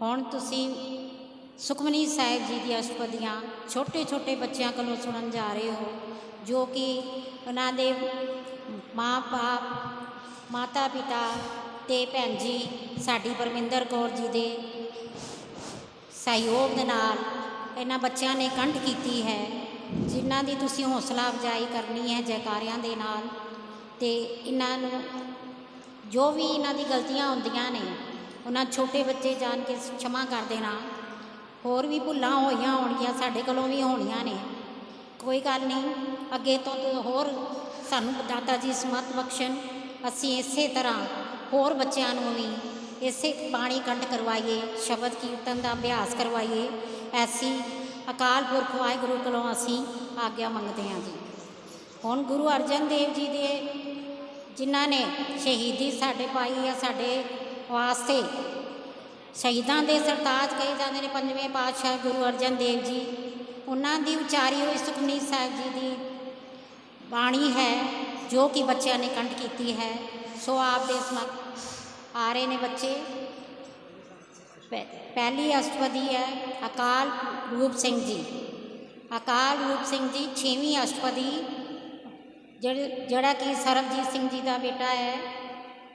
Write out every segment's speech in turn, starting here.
ਹੁਣ ਤੁਸੀਂ ਸੁਖਮਨੀ ਸਾਹਿਬ ਜੀ ਦੀਆਂ ਅਸ਼ਟਪਦੀਆਂ ਛੋਟੇ ਛੋਟੇ ਬੱਚਿਆਂ ਕੋਲੋਂ ਸੁਣਨ ਜਾ ਰਹੇ ਹੋ, ਜੋ ਕਿ ਉਹਨਾਂ ਦੇ ਮਾਂ ਬਾਪ, ਮਾਤਾ ਪਿਤਾ ਤੇ ਭੈਣ ਜੀ ਸਾਡੀ ਪਰਮਿੰਦਰ ਕੌਰ ਜੀ ਦੇ ਸਹਿਯੋਗ ਦੇ ਨਾਲ ਇਹਨਾਂ ਬੱਚਿਆਂ ਨੇ ਕੰਠ ਕੀਤੀ ਹੈ, ਜਿਨ੍ਹਾਂ ਦੀ ਤੁਸੀਂ ਹੌਸਲਾ ਅਫਜ਼ਾਈ ਕਰਨੀ ਹੈ ਜੈਕਾਰਿਆਂ ਦੇ ਨਾਲ ਤੇ ਇਹਨਾਂ ਨੂੰ ਜੋ ਵੀ ਇਹਨਾਂ ਦੀ ਗਲਤੀਆਂ ਹੁੰਦੀਆਂ ਨੇ ਉਹਨਾਂ ਛੋਟੇ ਬੱਚੇ ਜਾਣ ਕੇ ਛਮਾ ਕਰ ਦੇਣਾ। ਹੋਰ ਵੀ ਭੁੱਲਾਂ ਹੋਈਆਂ ਹੋਣਗੀਆਂ, ਸਾਡੇ ਕੋਲੋਂ ਵੀ ਹੋਣੀਆਂ ਨੇ। ਕੋਈ ਗੱਲ ਨਹੀਂ, ਅੱਗੇ ਤੋਂ ਹੋਰ ਸਾਨੂੰ ਦਾਤਾ ਜੀ ਸਮਤ ਬਖਸ਼ਣ। ਅਸੀਂ ਇਸੇ ਤਰ੍ਹਾਂ ਹੋਰ ਬੱਚਿਆਂ ਨੂੰ ਵੀ ਇਸੇ ਬਾਣੀ ਕੰਠ ਕਰਵਾਈਏ, ਸ਼ਬਦ ਕੀਰਤਨ ਦਾ ਅਭਿਆਸ ਕਰਵਾਈਏ। ਐਸੀ ਅਕਾਲ ਪੁਰਖ ਵਾਹਿਗੁਰੂ ਕੋਲੋਂ ਅਸੀਂ ਆਗਿਆ ਮੰਗਦੇ ਹਾਂ ਜੀ। ਹੁਣ ਗੁਰੂ ਅਰਜਨ ਦੇਵ ਜੀ ਦੇ, ਜਿਨ੍ਹਾਂ ਨੇ ਸ਼ਹੀਦੀ ਸਾਡੇ ਪਾਈ ਆ ਸਾਡੇ ਵਾਸਤੇ। ਸ਼ਹੀਦਾਂ ਦੇ ਸਰਤਾਜ ਕਹੇ ਜਾਂਦੇ ਨੇ ਪੰਜਵੇਂ ਪਾਤਸ਼ਾਹ ਗੁਰੂ ਅਰਜਨ ਦੇਵ ਜੀ। ਉਹਨਾਂ ਦੀ ਉਚਾਰੀ ਹੋਈ ਸੁਖਮਨੀ ਸਾਹਿਬ ਜੀ ਦੀ ਬਾਣੀ ਹੈ, ਜੋ ਕਿ ਬੱਚਿਆਂ ਨੇ ਕੰਠ ਕੀਤੀ ਹੈ। ਸੋ ਆਪ ਦੇ ਸਮਕ ਆ ਰਹੇ ਨੇ ਬੱਚੇ। ਪਹਿ- ਪਹਿਲੀ ਅਸ਼ਟਪਦੀ ਹੈ ਅਕਾਲ ਰੂਪ ਸਿੰਘ ਜੀ। ਅਕਾਲ ਰੂਪ ਸਿੰਘ ਜੀ ਛੇਵੀਂ ਅਸ਼ਟਪਦੀ, ਜਿਹੜੇ, ਜਿਹੜਾ ਕਿ ਸਰਬਜੀਤ ਸਿੰਘ ਜੀ ਦਾ ਬੇਟਾ ਹੈ।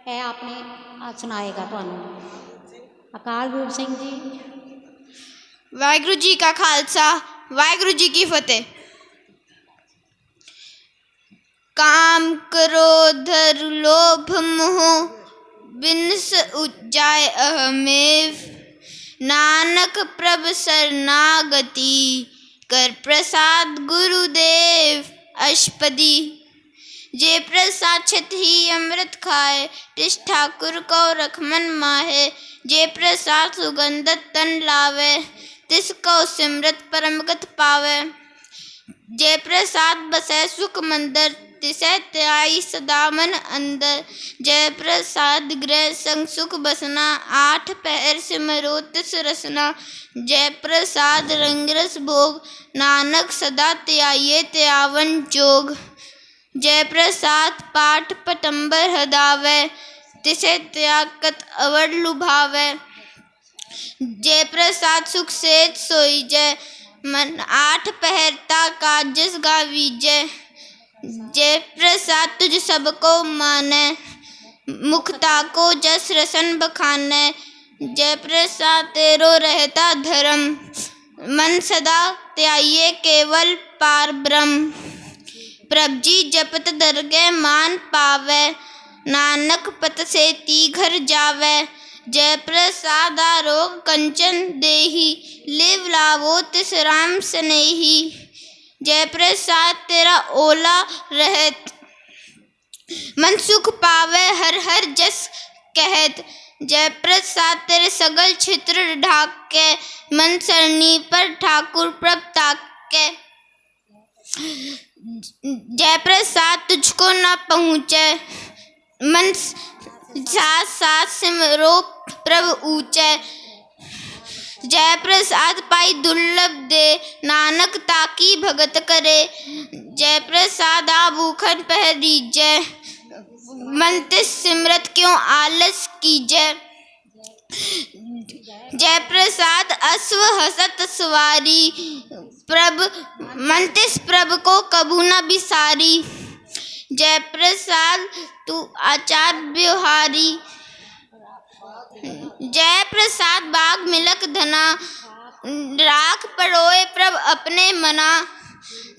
ਇਹ ਆਪਣੇ ਆ ਸੁਣਾਏਗਾ ਤੁਹਾਨੂੰ ਅਕਾਲ ਰੂਪ ਸਿੰਘ ਜੀ ਵਾਹਿਗੁਰੂ ਜੀ ਕਾ ਖਾਲਸਾ ਵਾਹਿਗੁਰੂ ਜੀ ਕੀ ਫਤਿਹ काम क्रोध लोभ मोह बिनस उज्जाय अहमेव नानक प्रभ शरणागति कर प्रसाद गुरुदेव अष्टपदी जे प्रसाद ही अमृत खाए तिस ठाकुर को रखमन माहे। जे प्रसाद सुगंधत तन लावे तिसको सिमरत परमगत पावे। जय प्रसाद बसै सुख मंदिर, तिसै त्याई सदा मन अंदर। जय प्रसाद गृह संग सुख बसना, आठ पहर सिमरो तिस रसना। जय प्रसाद रंग रस भोग, नानक सदा त्याये त्यावन जोग। जय प्रसाद पाठ पटंबर हदावे, तिसे त्यागत अवर लुभावे। जय प्रसाद सुख सेज सोई जय मन आठ पहरता काजस गावी जय जय प्रसाद तुझ सबको माने मुखता को जस रसन बखाने। जय प्रसाद तेरो रहता धर्म, मन सदा त्याये केवल पार ब्रह्म प्रभ जी, जपत दरगे मान पावे। नानक पत से ती घर जावे। जय प्रसाद आरोग कंचन देही। लिव लावो तिस राम स्नेही। जय प्रसाद तेरा ओला रहत। मन सुख पावे, हर हर जस कहत। जय प्रसाद तेरे सगल छित्र ढाक। के मन सरनी पर ठाकुर प्रभ ताक। के जय प्रसाद तुझको न पहुँचे। मन साथ साथ सिमरो प्रभ पाई दुर्लभ दे, नानक ताकी भगत करे। जय प्रसाद आ भूखन पहरी सिमरत क्यों आलस कीजय जय प्रसाद अश्व हसत सवारी। प्रभ मंतिस प्रभ को कबू न बिसारी। जय प्रसाद तू आचार व्यवहारी। जय प्रसाद बाग मिलक धना। राख परोए प्रभ अपने मना।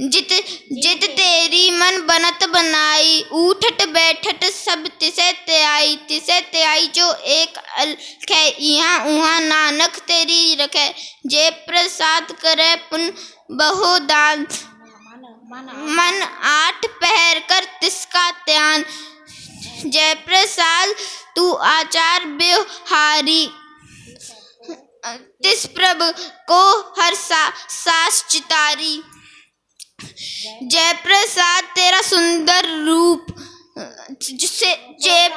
जित जित तेरी मन बनत बनाई उठट बैठट सब तिसे त्याई तिसे त्याई जो एक अलख यहाँ उहाँ नानक तेरी रखे। जय प्रसाद करे पुन बहु दान। मन आठ पहर कर तिसका त्यान। जय प्रसाद तू आचार व्यवहारी तिस प्रभ को हर सा, सास चितारी। जय प्रसाद तेरा सुंदर रूप जिसे जय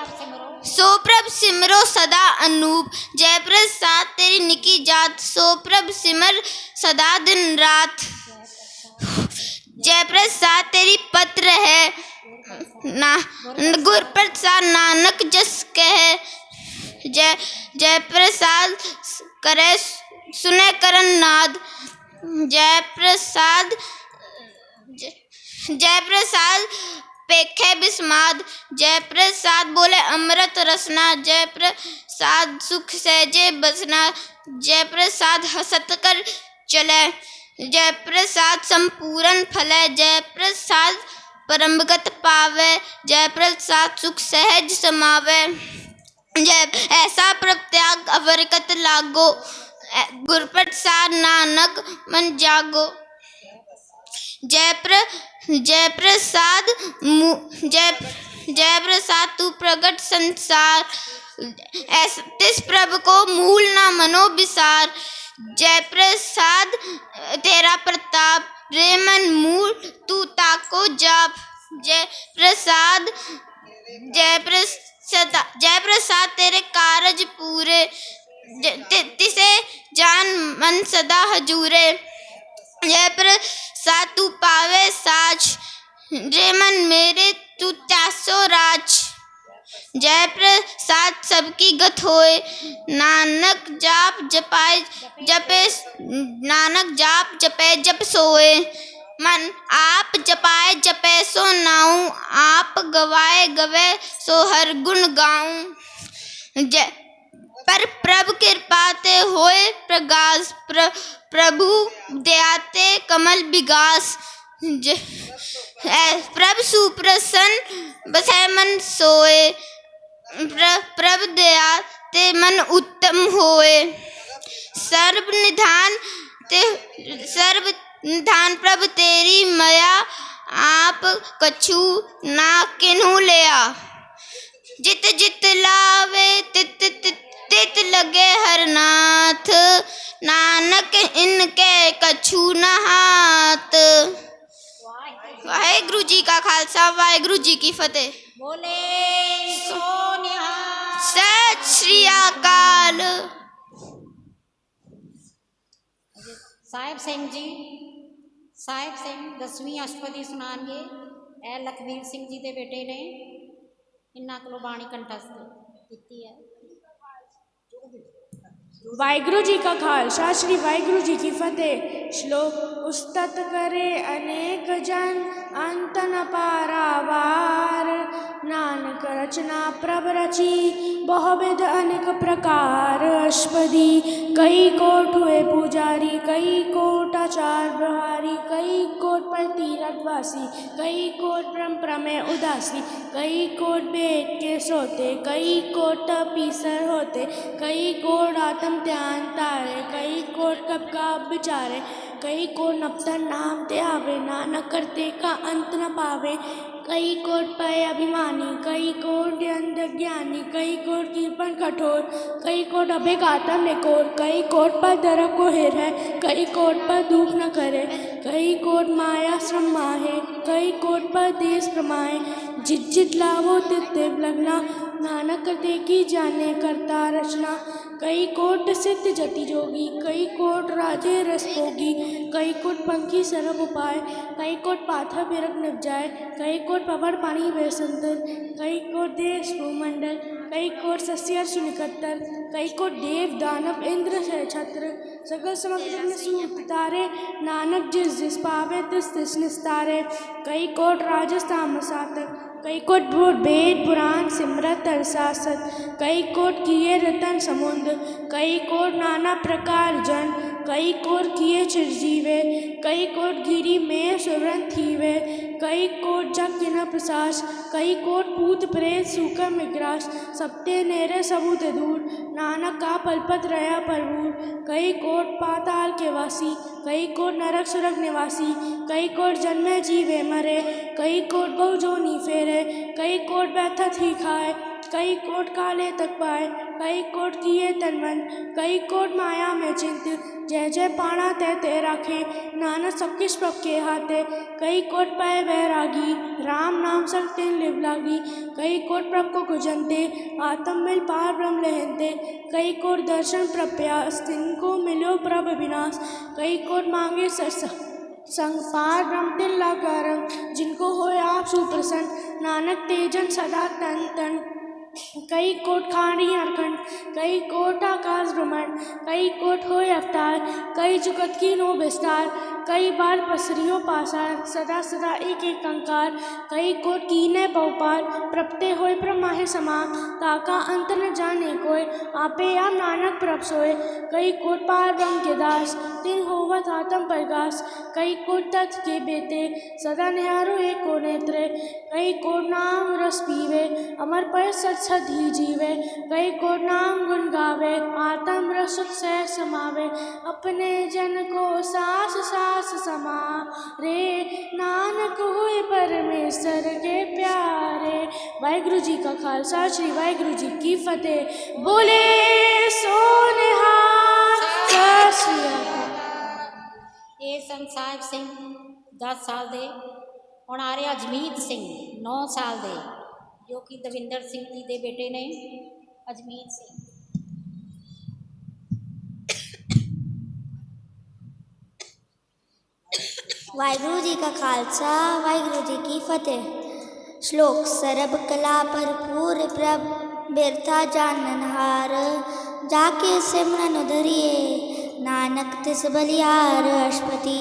सो प्रभ सिमरो सदा अनूप। जयप्रसाद, तेरी निकी जात सो प्रभ सिमर सदा दिन रात। जय प्रसाद तेरी पत्र है, ना गुर प्रसाद नानक जस कह। जय जय प्रसाद करे, सुने करन नाद। जय प्रसाद जय जय प्रसाद पेखे बिस्माद। जय प्रसाद बोले, अमृत रसना। जय प्रसाद सुख सहजे बसना। जय प्रसाद हसत कर चले। जय प्रसाद संपूर्ण फले। जय प्रसाद परमगत पावे। जय प्रसाद सुख सहज समावे। जय, ऐसा प्रत्याग अवरकत लागो। गुरप्रसाद नानक मन जागो। जय प्र जय प्रसाद जय जय प्रसाद तू प्रगट संसार तिस प्रभ को मूल ना मनो विसार जय प्रसाद तेरा प्रताप, रे मन मूल, तू ताको जाप। जय प्रसाद जय प्रसाद तेरे कारज पूरे तिसे जान मन सदा हजूरे। जय प्रसाद तू पावे साज। रे मन मेरे तू त्यासो राज। जय प्रसाद सबकी गत होए। नानक जाप जपाए जपे नानक जाप जपे जप सोए। मन आप जपाए जपे सो नाऊं। आप गवाए गवे सो हर गुण गाऊं। जय पर प्रभु कृपा ते होए प्रगास प्र, प्रभु दयाते कमल विगास। प्रभ सुप्रसन्न बसै मन सोए। प्र, प्रभु दया ते मन उत्तम होए। सर्व निधान ते सर्व निधान प्रभु तेरी मया आप कछु ना किन्हू लिया। जित जित लावे तित इनके कछु न हाथ। वाहेगुरु जी का खालसा वाहेगुरु जी की फतेह। बोले सोनिया। सत श्री अकाल। साहेब सिंह जी साहेब सिंह दसवीं अष्टपति सुनाएँगे ए लखवीर सिंह जी के बेटे ने इन्ना कलो बाणी कंठस्थ की है वाहगुरु जी का खालसा, श्री वाहगुरु जी की फतेह। श्लोक, उस्तत करे अनेक जन अंत न पारावार। नानक रचना प्रभ प्रवरची बहुविध अनेक प्रकार। अश्वदी कई कोट हुए पुजारी, कई कोट आचार बहारी कई को पर तीरथवासी कई कोट परंपरा में उदासी, कई कोट बेट के सोते, कई कोट पीसर होते, कई कोट आत्म ध्यान तारे, कई कोट कब का बिचारे कई को नपतन नाम ते आवे नानक करते का अंत न पावे। कई कोट पे अभिमानी, कई कोट अंध ज्ञानी कई कोट कीर्पण कठोर, कई कोट अभिघातम निकोर, कई कोट पर दरक को हिर है, कई कोट पर धूप न करे, कई कोट माया श्रम माहे, कई कोट पर देश प्रमाए जित जित लावो तित लगना, नानक करते की जाने करता रचना। कई कोट सिद्ध जति जोगी कई कोट राजे रस भोगी कई कोट पंखी सरब उपाय कई कोट पाथर बिरक निप जाए कई कोट पवर पानी बेसंतर कई कोट देश भूमंडल कई कोट सस्यर सुनिकत्तर कई कोट देव दानव इंद्र छत्र सकल समग्र तारे नानक जिस जिस पावे तिस तिस निस्तारे कई कोट राजस्थान मसातक कई कोट भूत वेद पुराण सिमरत अरसासत, कई कोट किए रतन समुद्र, कई कोट नाना प्रकार जन कई कोट किए चिरजीवे कई कोट गिरी में सुरन थीवे कई कोट जग किन प्रसास कई कोट पूत प्रेत सूकर मिग्रास सप्ते नेरे सबूत दूर नानक का पलपत रया परवूर कई कोट पाताल के वासी कई कोट नरक सुरग निवासी कई कोट जन्मे जीवे मरे कई कोट बहु जो नी फेरे कई कोट बैठत ही खाए कई कोट काले तक पाए कई कोट किए तनमन कई कोट माया में चिंत। जय जय पाणा तय ते राखे, नानक सब किस प्रभ के हाथे। कई कोट पाए वैरागी, राम नाम संग तिन लिव लागी। कई कोट प्रभ को गुजनते, आत्म मिल पार ब्रह्म लहनते। कई कोट दर्शन प्रप्यास तिनको मिलो प्रभ विनाश। कई कोट मांगे सरस संसार ब्रह्म तिल्ला करम जिनको हो आप सुप्रसन्न, नानक तेजन सदा तन तन। कई कोट खाणी अरखंड कई कोट आकाश ब्रह्मांड, कई कोट हो अवतार, कई जुगत की नो विस्तार, कई बार पसरियो पासार सदा सदा एक एक कंकार कई कोट कीने बहुपार, प्रपटे होए प्रमाहे समा, ताका अंत न जाने कोय आपे या नानक प्रभ सोए, कई कोट पार ब्रह्म के दास, तिन होवत आत्म प्रकाश कई कोट तथ के बेटे, सदा निहारो एक को नेत्रे, कई कोट नाम रस पीवे, अमर पर सत सत ही जीवे कई को नाम गुण गावे आत्म रस सुख सह समावे अपने जन को सास सास समा रे नानक हुए परमेश्वर के प्यारे वाहिगुरु जी का खालसा श्री वाहिगुरु जी की फतेह बोले सोनिहार सत श्री अकाल ਇਹ ਸਨ ਸਾਹਿਬ ਸਿੰਘ 10 ਸਾਲ ਦੇ ਹੁਣ ਆ ਰਿਹਾ ਅਜਮੀਤ ਸਿੰਘ 9 ਸਾਲ ਦੇ जो कि दविंदर सिंह जी के बेटे ने, अजमीर सिंह वाहगुरु जी का खालसा, वाहगुरु जी की फतेह। श्लोक, सरब कला भरपूर प्रभ, बिरथा जाननहार जाके सिमरन उधरिए नानक तिस बलियार अशपति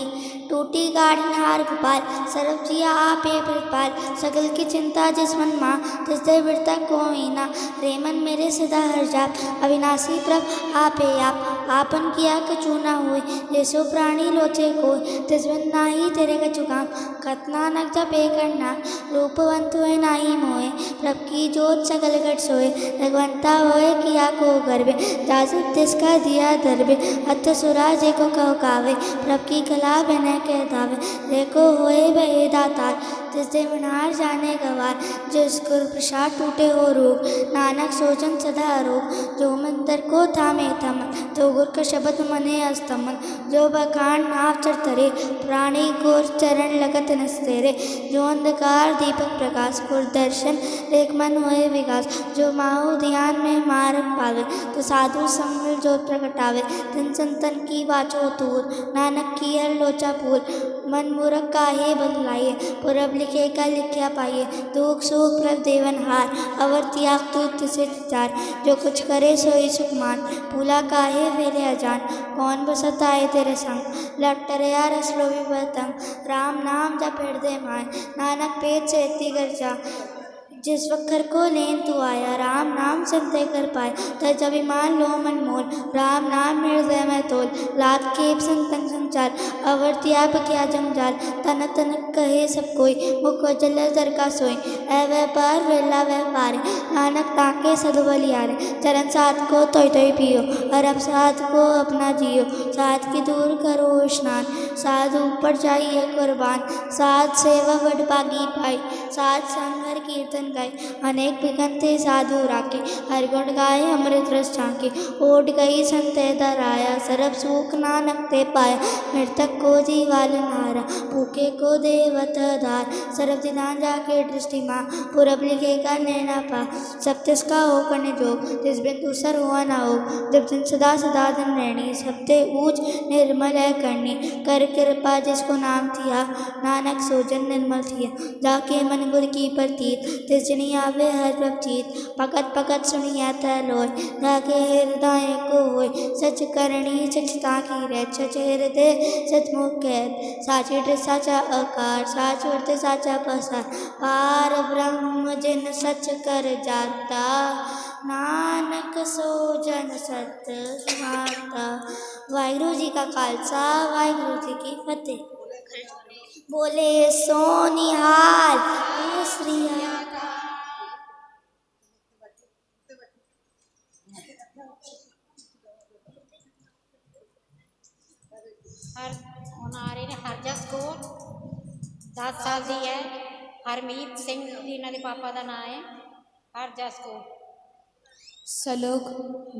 टूटी गाड़ी हार गोपाल सरब जिया आपे प्रतिपाल। सगल की चिंता जिस मन माँ, तिस दे बिरता कोई ना। रेमन मेरे सदा हर जाप, अविनाशी प्रभ आपे आप। आपन किया कछु ना हुए जैसो प्राणी लोचे को तिस ना ही तेरे कछु काम कतना नक जपे करना। रूपवंत हुए ना ही मोए, प्रभ की जोत सकल घट सोए। भगवंता होए किया को गर्भे जासत तिसका दिया दरबे अत सुराजे को कहो कावे, प्रभ की कला बने के दावे देखो होए भय दातार दे मनार जाने गवार जिस गुर प्रसाद टूटे हो रूप। नानक सोचन सदा रूप जो मंदिर को थामे थमन तो गुर का शब्द मने अस्तमन। जो बखान नाव चर तरे, प्राणी गोर चरण लगत नस्तेरे जो अंधकार दीपक प्रकाश गुर दर्शन एक मन होए विकास। जो माहू ध्यान में मार्ग पावे तो साधु संग जो प्रकटावे। तिन संतन की वाचो तूर नानक की हर लोचा फूल मन मूरख काहे बदलाइए पुरब लिखे का लिख्या पाइए दुख, सुख, प्रभ, देवन, हार अवर त्याग तू से चार जो कुछ करे सोई सुखमान भूला काहे, मेरे अजान। कौन बसत आए तेरे संग? लटरया रसलो भी बतंग राम, नाम, जप, हृदय मान नानक, पेट से इतनी कर जिस वक्र को लेन तू आया, राम नाम संतय कर पाए। अभिमान लो मन मोल राम नाम हृदय में तोल। लात केप संतंग संचार अवर त्याग किया जंजाल तन तन कहे सब कोई, मुख जल दर का सोई ऐ व्यापार वेला व्यापारी नानक ताके सदबलियारे चरण साथ को तोय तोय पियो, और अब साथ को अपना जियो। साथ की दूर करो स्नान साध ऊपर जाइए कुर्बान। साथ सेवा वड पागी पाई साथ संगर कीर्तन गाय अनेक बिगनते साधु राखे हर गुण गाय अमृत रस झांके ओट गई संत दराया सरब सुख नानक ते पाया। मृतक को जीवाल नारा, भूखे को देवत धार। सरब दिनान जाके दृष्टि माँ, पूरब लिखे का नैना पा। सब तिसका हो करने जोग, तिस बिन दूसर हुआ ना हो। जब दिन सदा सदा दिन रहनी सबते ऊंच निर्मल है करनी। कर कृपा जिसको नाम थिया, नानक सोजन निर्मल थिया। जाके मन गुर की प्रतीत तिस जनी आवे हर प्रभ जीत पकत पकत सुनिया तलोय जाके हृदय को होय सच करणी सचता की रे, सच हृदय सचमुख साची साचा आकार, साच वर्त साचा पसार। पार ब्रह्म जिन सच कर जाता, नानक सो जन सत सुनाता वाहिगुरु जी का खालसा, वाहिगुरु जी की फतेह। बोले, सोनिहाल श्री ਹੁਣ ਆ ਰਹੇ ਨੇ ਹਰਜਸ ਕੌਰ 10 ਸਾਲ ਦੀ ਹੈ। ਹਰਮੀਤ ਸਿੰਘ ਇਹਨਾਂ ਦੇ ਪਾਪਾ ਦਾ ਨਾਮ ਹੈ। ਹਰਜਸ ਕੌਰ ਸਲੋਕ,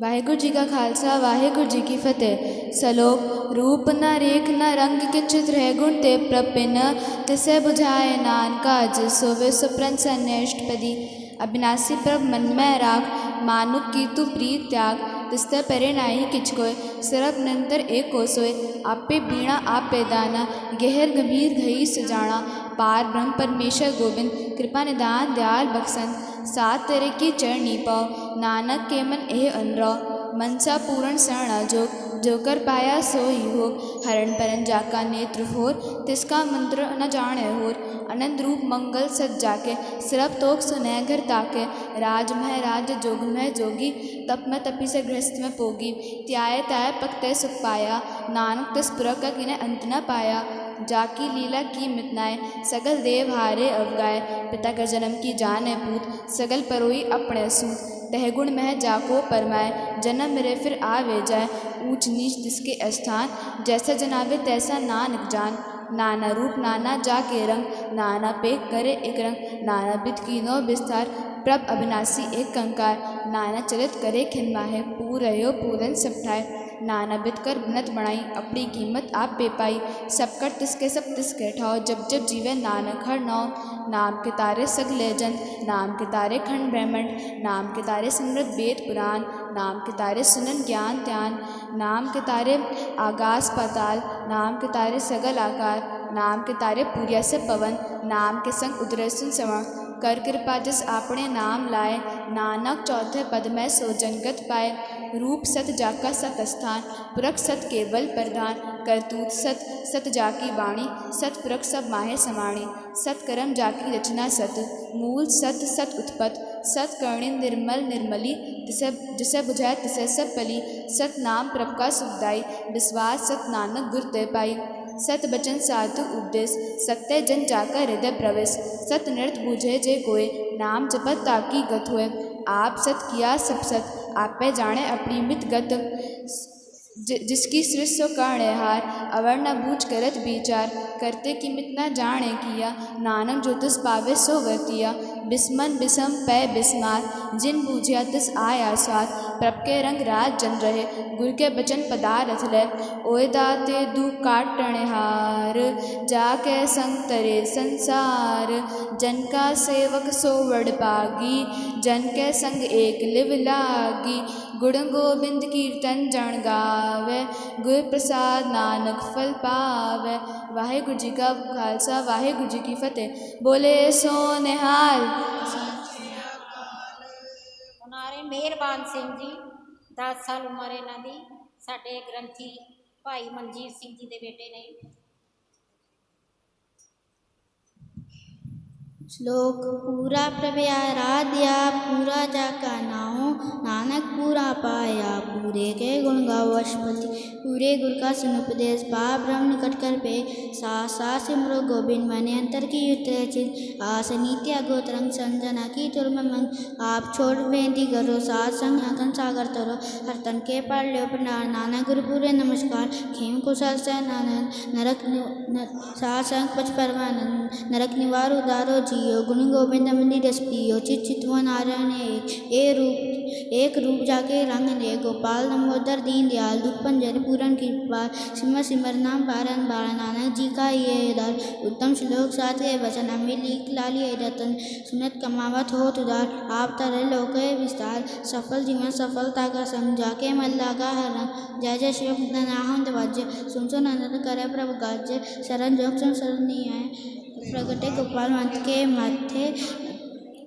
ਵਾਹਿਗੁਰੂ ਜੀ ਕਾ ਖਾਲਸਾ, ਵਾਹਿਗੁਰੂ ਜੀ ਕੀ ਫਤਿਹ। ਸਲੋਕ, ਰੂਪ ਨਾ ਰੇਖ ਨਾ ਰੰਗ ਕਿਛਿਤ ਰਹਿ ਗੁਣ ਤੇ ਪ੍ਰਪਿਨ ਤਿਸੇ ਬੁਝਾਏ ਨਾਨਕਾ, ਜਿਸੋ ਵੇ ਸੁਪ੍ਰੰ ਸੰਨੇਸ਼ਟ ਪਦੀ। अविनाशी प्रभ मन में राख, मानुक की तू प्रीत त्याग तिस्ते परे नाही किचकोय सिरप निरंतर एक को सोए आपे बीणा, आप पे दाना, गहर गंभीर घई सजाना पार ब्रह्म परमेश्वर गोविंद, कृपा निदान दयाल बख्सन सात तेरे की चरणी पाओ नानक के मन एह अनुराव, मनसा पूर्ण शरणा जोग कर पाया सोई हो हरण परन जाका नेत्र होर, तिसका मंत्र न जाने होर। अनंत रूप मंगल सज जाके, सिरप तोक सुनय घर ताके। राज मह राज, जोग मह जोगी, तप में तपी से गृहस्थ में पोगी। त्याय त्याय पकते सुख पाया, नानक तिस पुर का किने अंत न पाया। जाकी लीला की मितनाए सगल देव हारे अवगाए पिता का जन्म की जाने पूत, सगल परोई अपने सूत। तहगुण मह जाको परमाए जन्म मेरे फिर आवे जाए ऊंच नीच जिसके स्थान, जैसा जनावे तैसा नानक जान। नाना रूप नाना जा के रंग, नाना पेक करे एक रंग, नाना पित की नौ विस्तार, प्रभ अविनाशी एक कंकार नाना चरित करे खिन्माहे, पूरयो पूरन सपठाए नाना बित कर बिनत बनाई, अपनी कीमत आप पे पाई। सब कर तिसके सब तिसके ठाओ, जब जब जीवे नानक हर नौ नाम के तारे सगले जन नाम के तारे खंड ब्रह्मंड। नाम के तारे समृद्ध वेद पुराण। नाम के तारे सुनन ज्ञान त्यान। नाम के तारे आगास पाताल। नाम के तारे सगल आकार। नाम के तारे पूरिया से पवन। नाम के संग उदर सुन सवण कर कृपा जिस आपने नाम लाए, नानक चौथे पद में सो जनगत पाए। रूप सत जाका सत स्थान, पुरख सत केवल प्रधान। करतूत सत सत जाकी वाणी, सत पुरख सब माहे समाणी। सत कर्म जाकी रचना सत, मूल सत सत उत्पत। सत कर्णी निर्मल निर्मली तिसे जिसे बुझाए तिसे सब पली सत नाम प्रभ का सुखदाई विश्वास सत नानक गुर ते पाई सत बचन साधु उपदेश सत्य जन जाकर हृदय प्रवेश। सत नृत बूझे जे कोय नाम जपत ताकि गत हुए। आप सत किया सब सत, आप जाने अपनी मित गत। जि- जिसकी सृष्टि कर्ण हार, अवर न बूझ करत विचार। करते कि मितना जाने किया, नानक ज्योतिष पावे सो वर्तिया। बिस्मन बिसम पै बिस्मार, जिन बूझिया तिस आया स्वाद प्रभ के रंग राज जन रहे गुर के बचन पदारथ ले। ओए दाते दु काटण हार, जाके संग तरे संसार। जन का सेवक सो वड पागी जन के संग एक लिव लागी। गुण गोविंद कीर्तन जन गावे, गुर प्रसाद नानक फल पावे। वाहेगुरु जी का खालसा, वाहेगुरु जी की फतेह। बोले सो निहाल ਉਨਾਰੇ ਮਿਹਰਬਾਨ ਸਿੰਘ ਜੀ 10 ਸਾਲ ਉਮਰ ਇਹਨਾਂ ਦੀ। ਸਾਡੇ ਗ੍ਰੰਥੀ ਭਾਈ ਮਨਜੀਤ ਸਿੰਘ ਜੀ ਦੇ ਬੇਟੇ ਨੇ। श्लोक पूरा प्रभयाराध्या पूरा जाका नाओ नानक पूरा पाया, पूरे के गुण गावशपति पूरे गुर का सनुपदेश पा ब्रह्म निकट कर पे। सा सा सिमरो गोविंद मने अंतर की युत्र चित आस नित्य गोत्रंग संजना की तुर्म मन आप छोड़ बेंती करो सात संग अकन सागर तरो। हर तन के पार लो प्रणाम। नाना गुरु पूरे नमस्कार। खेम कुशल से नानक नरक सात संग पच परमानंद। नरक निवार उदारो गुण गोविंद मंदिर रस पियो चित चितवन नारायण एक ए रूप, एक रूप जाके रंग ने गोपाल नमोदर दीन दयाल दुख पंजर पूरन कृपा सिमर सिमर नाम पारन बारा नानक जी का ये दर उत्तम श्लोक सात के वचन हमें लीक लाली रतन सुनत कमावत हो तुदार आप तरह लोक विस्तार, सफल जीवन सफलता का समझा के मल्ला का हरण जय जय शिव नाहम दवाज्य सुन सुन अनंत करे प्रभु गाज्य शरण जोग सुन शरणी आए प्रगटे गोपाल मंथ के माथे,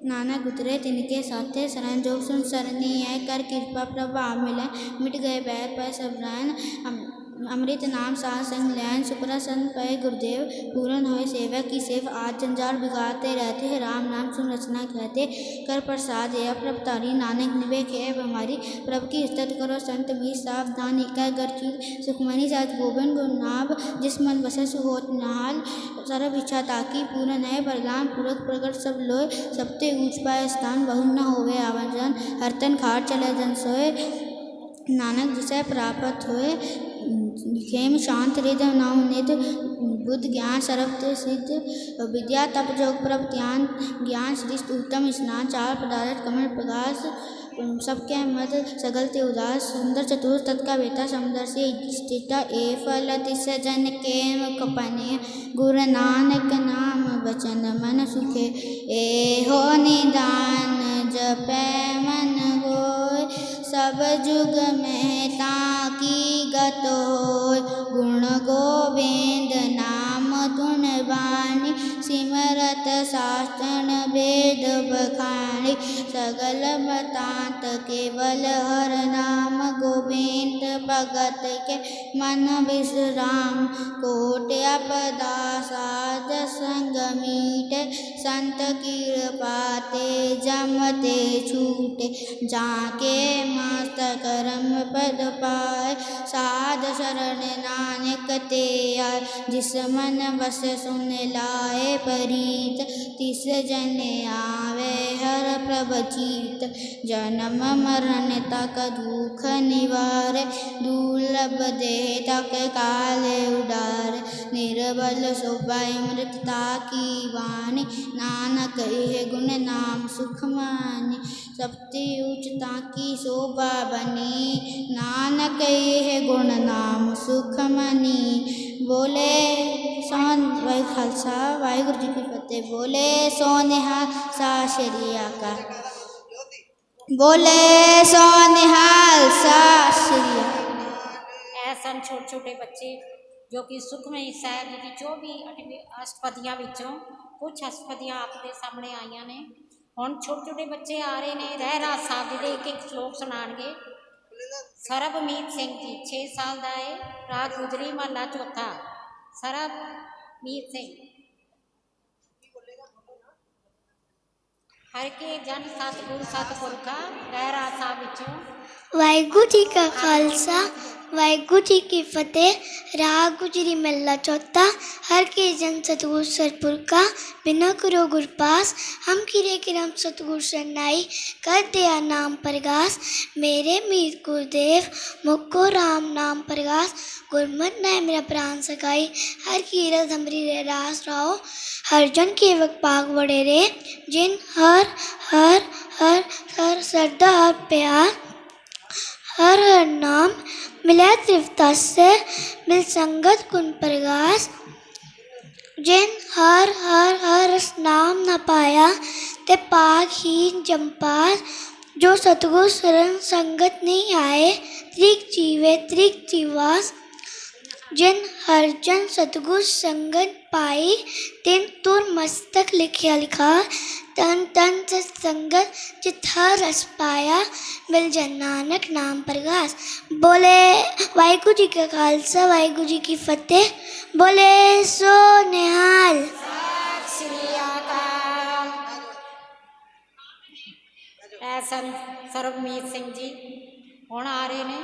नाना गुजरे तिनके साथे शरण जो सुन सरनी है कर कृपा प्रभा, मिले, मिट गए बैर पर सब रायन अम- अमृत नाम साह संग लैन सुपरा संत पय गुरुदेव, पूरन होए सेवक की सेव आज जंजाल बिगाड़ते रहते हैं। राम नाम सुन रचना कहते, कर प्रसाद या प्रभ तारी, नानक निवे के हमारी प्रभ की इज़्ज़त करो संत भी सावधान एक कर चीज़ सुखमनी साथ गोविंद गुरनाभ जिस मन बसे सुहोत नहाल सर्व इच्छा ताकि पूर्ण है बरदान, पूरक प्रकट सब लोय। सबते ऊंच पाए स्थान बहु न होवे आवाजन। हरतन खाट चले जन सोए नानक जिसे प्राप्त हुए खेम शांत हृदय नाम निध बुद्ध ज्ञान सर्वत सिद्ध। विद्या तप जोग प्रभ ध्यान ज्ञान श्रेष्ठ उत्तम स्नान, चार पदार्थ कमल प्रकाश सबके मत सगल ते उदास। सुंदर चतुर तत्का बेटा समुदर से स्थित ए फल तिस जन के कपने। गुरु नानक नाम वचन मन सुखे ए हो निदान जपै मन होय। सब जुग में ताकी गत गुण गोविंद नाम बानी। सिमरत शास्त्र वेद बखानी सगल बतात केवल हर नाम गोविंद भगत के मन विश्राम। कोट अपदा साध संग मीट, संत कृपा ते जमते छूटे। जाके मस्त करम पद पाए, साध शरण नानक ते आए। जिस मन बस सुन लाए परीत तिस जन आवे हर प्रभचित जन्म मरण तक दुख निवार, दुर्लभ दे तक काल उडार निर्बल सुपाय मृतता की वाणी, नानक यह गुण नाम सुख मानी। उच्चता की शोभा बनी, नानक यह गुण नाम सुख मनी। बोले सोन वाहे खालसा वाहिगुरु जी की फतेह बोले सोनिहा सा शरिया का बोले सोनिहाल सा शरिया ਇਹ ਸਨ ਛੋਟੇ ਛੋਟੇ ਬੱਚੇ ਜੋ ਕਿ ਸੁਖਮਈ ਸਾਹਿਬ ਜੀ ਦੀ 24 ਅਠਵੀਂ ਅਸ਼ਟਪਦੀਆਂ ਵਿੱਚੋਂ ਕੁਝ ਅਸ਼ਟਪਦੀਆਂ ਆਪ ਦੇ ਸਾਹਮਣੇ ਆਈਆਂ ਨੇ ਹੁਣ ਛੋਟੇ ਛੋਟੇ ਬੱਚੇ ਆ ਰਹੇ ਨੇ ਰਹਿ ਰਾਸ ਸਾਹਿਬ ਜੀ ਦੇ ਇੱਕ ਇੱਕ ਸ਼ਲੋਕ ਸੁਣਾਣਗੇ ਸਰਬਮੀਤ ਸਿੰਘ ਜੀ 6 ਸਾਲ ਦਾ ਹੈ ਰਾਗ ਗੁਜਰੀ ਮਹੱਲਾ ਚੌਥਾ। ਸਰਬਮੀਤ ਸਿੰਘ। ਹਰ ਕੇ ਜਨ ਸਤਿਗੁਰ ਸਤਿਪੁਰਖਾ ਰਹਿ ਸਾਹਿਬ ਵਿੱਚੋਂ ਵਾਹਿਗੁਰੂ ਜੀ ਕਾ ਖਾਲਸਾ ਵਾਹਿਗੁਰੂ ਜੀ ਕੀ ਫਤਿਹ ਰਾਗ ਗੁਜਰੀ ਮੱਲਾ ਚੌਥਾ ਹਰ ਕੇ ਜਨ ਸਤਿਗੁਰ ਸਰਪੁਰ का बिना करो गुर पास हम किरे किरम सतगुर शरणाई कर दिया नाम प्रगास मेरे मीर गुरुदेव मुक्को राम नाम प्रगास गुरमत न मेरा प्राण सगाई हर कीरत हमरी रे रास राहो हर जन के वक पाग बड़े रे जिन हर हर हर हर श्रद्धा हर प्यार हर हर नाम मिला त्रिवता से मिल संगत कुन प्रगास जिन हर हर हर रस नाम न पाया, ते पाक हीन जम्पास जो सतगुर शरण संगत नहीं आए त्रिक जीवे त्रिक जीवास। जिन हर जन सतगुर संगत पाई तिन तुर मस्तक लिखिया लिखा तन तन से संगत जित हर रस पाया मिल जन नानक नाम प्रगास बोले वाहिगुरु जी का खालसा वाहिगुरु जी की फतेह बोले सो निहाल ਸ੍ਰੀ ਅਕਾਲ ਇਹ ਸਨ ਸਰਬਮੀਤ ਸਿੰਘ ਜੀ ਹੁਣ ਆ ਰਹੇ ਨੇ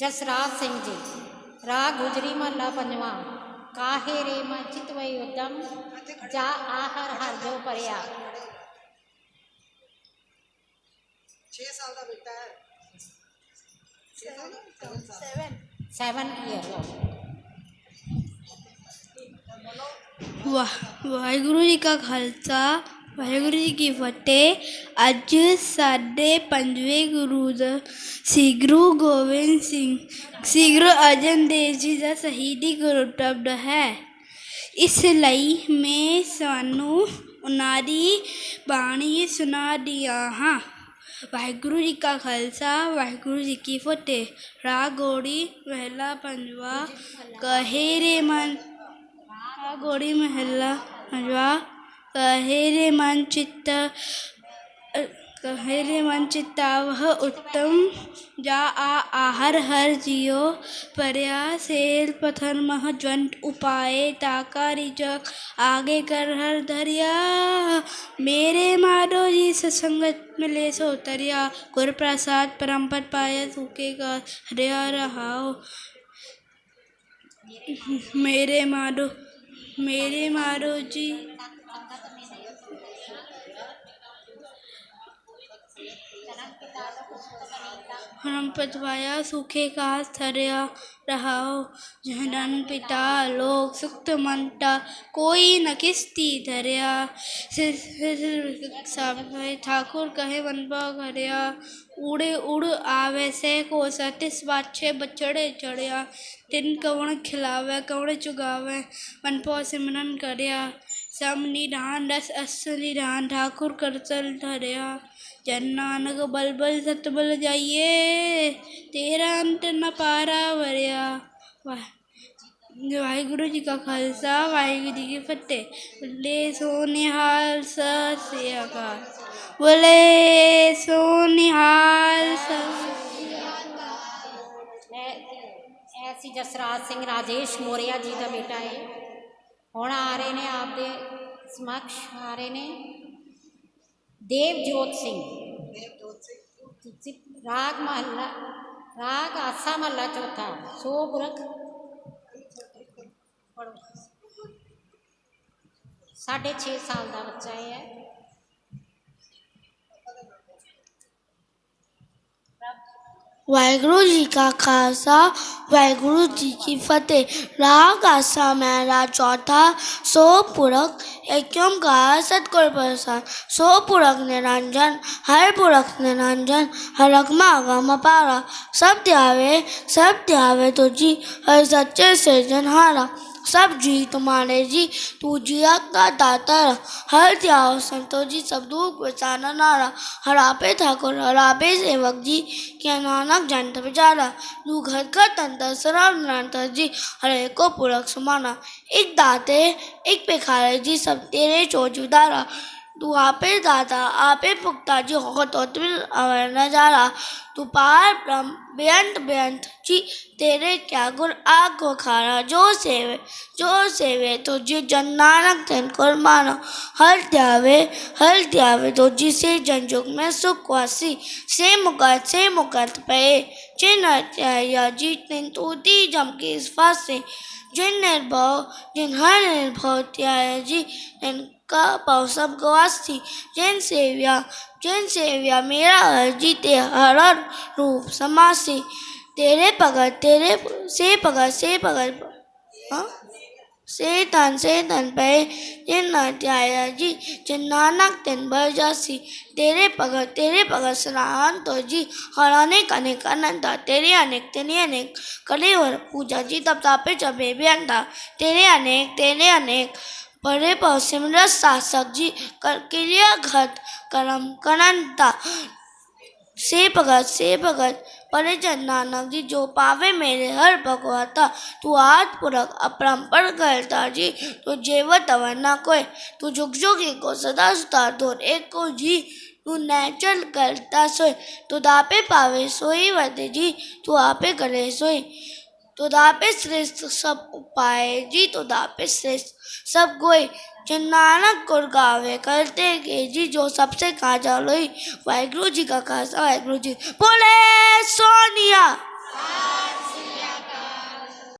जसराज सिंह जी। राग गुजरी महला ला पंजवा काहे रे माँ चित वई उदम जा आहर हर जो परिया वाह वाहगुरु जी का खालसा ਵਾਹਿਗੁਰੂ ਜੀ ਕੀ ਫਤਿਹ। ਅੱਜ ਸਾਡੇ ਪੰਜਵੇਂ ਗੁਰੂ ਦਾ ਸ੍ਰੀ ਗੁਰੂ ਗੋਬਿੰਦ ਸਿੰਘ। ਸ੍ਰੀ ਗੁਰੂ ਅਰਜਨ ਦੇਵ ਜੀ ਦਾ ਸ਼ਹੀਦੀ ਗੁਰਪੁਰਬ ਹੈ। ਇਸ ਲਈ ਮੈਂ ਸਾਨੂੰ ਉਹਨਾਂ ਦੀ ਬਾਣੀ ਸੁਣਾ ਦਿਆ ਹਾਂ। ਵਾਹਿਗੁਰੂ ਜੀ ਕਾ ਖਾਲਸਾ, ਵਾਹਿਗੁਰੂ ਜੀ ਕੀ ਫਤਿਹ। ਰਾਗ ਗੋੜੀ ਮਹਿਲਾ ਪੰਜਵਾ, ਕਹੇ ਰੇ ਮਨ। ਆ ਮਹਿਲਾ ਮਹੱਲਾ ਪੰਜਵਾ कहेरे मन चित्त कहेरे मन वह उत्तम। जा आ आहर हर जियो, पर्या सेल पथन मह ज्वंट उपाय, ताका रिजक आगे कर हर धरिया मेरे मारो जी ससंगत मिले सो तरिया गुर प्रसाद परम पाया सूखे का हरिया रहाओ। मेरे मारो मेरे मारो जी परम्पराएँ सूखे घास थरिया रहाओ जनन पिता लोक सुक्त मंटा कोई न किस्ती धरिया। ठाकुर कहे बनबा घरिया। उड़े, उड़ आवे से को सतिस बाछे बछड़े चढ़िया। तिन कवण खिलावे कवण चुगावे मनपो सिमरन करिया। सम निधान, रस अस निधान, ठाकुर करतल धरिया। जन नानक बल बल सत बल जाइए, तेरा अंत न पारा वरिया। वाह, वाहेगुरु जी का खालसा, वाहेगुरु जी की फतेह। बोले सोनिहाल सत्याकाल बोले सोनिहाल ऐसी जसराज सिंह, राजेश मौर्या जी का बेटा है। हूँ आ रहे ने आपके समक्ष, आ रहे ने देवजोत सिंह। राग महला राग आशा महला चौथा सो पुरख साढ़े छः साल का बच्चा है। वाहगुरु जी का खालसा, वाहगुरु जी की फतेह। राग आसा मेरा चौथा सो पुरख एक का सतगुर प्रसाद। सो पुरख निरंजन, हर पुरख निरंजन हरक मागा पारा सब त्यावे सब त्यावे तुझी, हर सच्चे से जनहारा सब जी तुम्हारे जी, तू जिया का दाता हर त्याव संतो जी, सब दुख बचाना नारा। हरापे ठाकुर, हरापे सेवक जी, क्या नानक जंत बचारा। तू घर का तंत्र, सराव नानता जी, हरे को पुरख सुमाना। एक दाते, एक पिखारे जी, सब तेरे चोज तू आपे दाता आपे पुख्ता जी हो तो अवर नज़ारा तू पार ब्रह्म, बेअंत बेअंत, जी तेरे क्या गुण आग खारा। जो सेवे जो सेवे तो जी जन नानक तन को मानो। हर त्यावे हर त्यावे तो जिसे जनजुग में सुख वासी। से मुकत से मुकत पे जिन या जी तिन तूती जम के इस फांसे। जिन निर्भव, जिन हर निर्भव त्याय जी पाव सब गवासी जिन सेव्या जिन सेव्या, मेरा हर जीते हर रूप समासी तेरे भगत तेरे से भगत से भगत हाँ? से तन से तन पे जिन त्याया जी जिन नानक तिन भर जासी। तेरे भगत तेरे भगत सराहन तो जी हर अनेक अनेक अनंत तेरे अनेक तेरे अनेक करे और पूजा जी, तब तापे जबे भी तेरे अनेक तेरे अनेक बड़े सिमरत शासक जी कर क्रिया घट करम कनंता से भगत से भगत परे जन नानक जी, जो पावे मेरे हर भगवता। तू आद पुरख अपरंपर करता जी, तू जेव तवन्ना कोई। तू जुग जुगी को सदा सुता दूर एक को जी, तू नेचल करता सोई। तू दापे पावे सोई वते जी, तू आपे करे सोई। तो दापे श्रेष्ठ सब उपाय, जी तो दापे श्रेष्ठ सब गोई। जिन नानक गुर गावे, करते के जी जो सबसे काजा लोई। वाहगुरु जी का खासा, वाहगुरु जी। बोले, सोनिया।